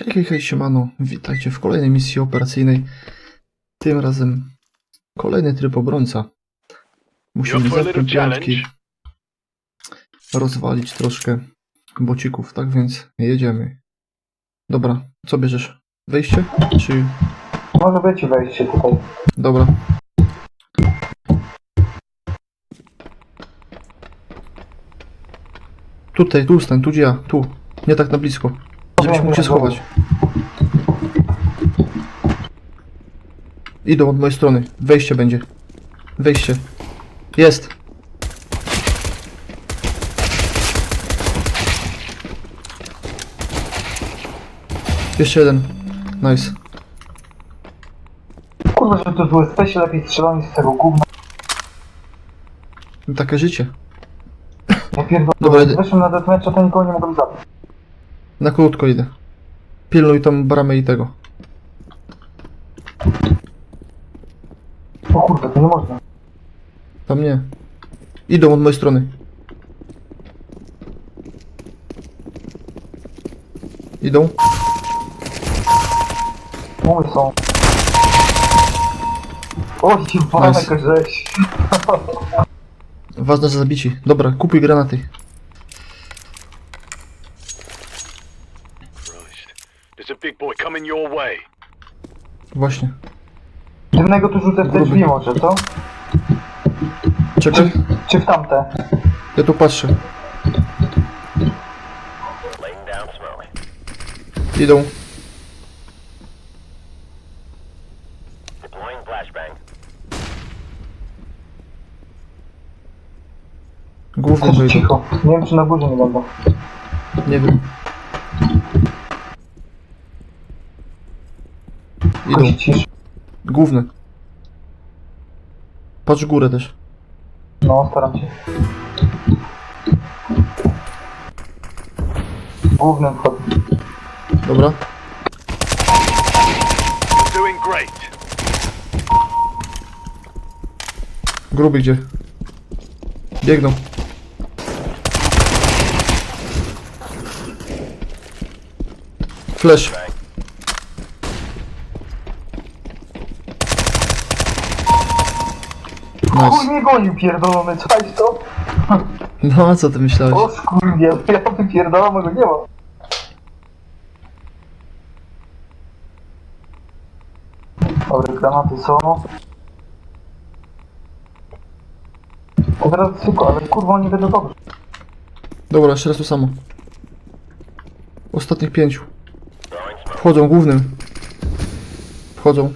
Hej, hej, hej, siemano. Witajcie w kolejnej misji operacyjnej. Tym razem kolejny tryb obrońca. Musimy piątki, challenge? rozwalić troszkę bocików, tak więc jedziemy. Dobra, co bierzesz? Wejście? Czy... Może być wejście tutaj. Dobra. Tutaj, tu stań, tu gdzie ja, tu. Nie tak na blisko. Żebyś mógł się schować. Idą od mojej strony. Wejście będzie. Wejście. Jest. Jeszcze jeden. Nice. Kurwa, że to były spesie lepiej strzelanie z tego gówna. Takie życie. Ja pierdolę. Dobra, na deathmatcha, to nikogo nie mogłem zabić. Na krótko idę. Pilnuj tam bramę i tego. O kurde, to nie można. Tam nie. Idą od mojej strony. Idą. Mój są. O, ci pana Nice. rzeź. Ważne, że zabici. Dobra, kupuj granaty. There's a big boy coming your way. Właśnie. Dymnego tu rzucę w te drzwi może, co? Czekaj. Czy w tamte? Ja tu patrzę. Laying down smoke. Idą. Deploying flashbang. Głównie Też wyjdą. cicho. Nie wiem, czy na górze nie będą. Nie wiem. Idą. Cisz. Główne. Patrz w górę też. No, staram się. Głównym wchodzę. Dobra. Doing great. Gruby gdzie? Biegną. Flash. Chuj Nice. mnie gonił pierdolony, czaisz to? No co ty myślałeś? O skurwie, ja wypierdolam, a go nie ma. Dobre, granaty są. To teraz tylko, ale kurwa oni będą dobrzy. Dobra, jeszcze raz to samo. Ostatnich pięciu. Wchodzą głównym. Wchodzą.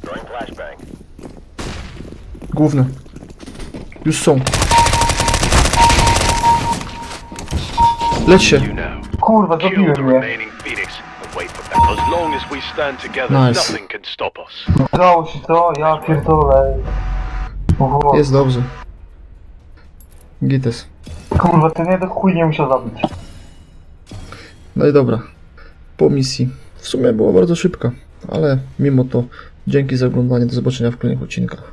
Throwing flashbang. Główne. Już są. Leć się. Kurwa, zabiłem mnie. As long as we stand together, Nice. nothing can stop us. Udało się to, ja pierdolę. Oho, Jest dobrze. Gites. kurwa, ten jeden chuj nie musiał zabić. No i dobra. Po misji. W sumie była bardzo szybka, ale mimo to dzięki za oglądanie. Do zobaczenia w kolejnych odcinkach.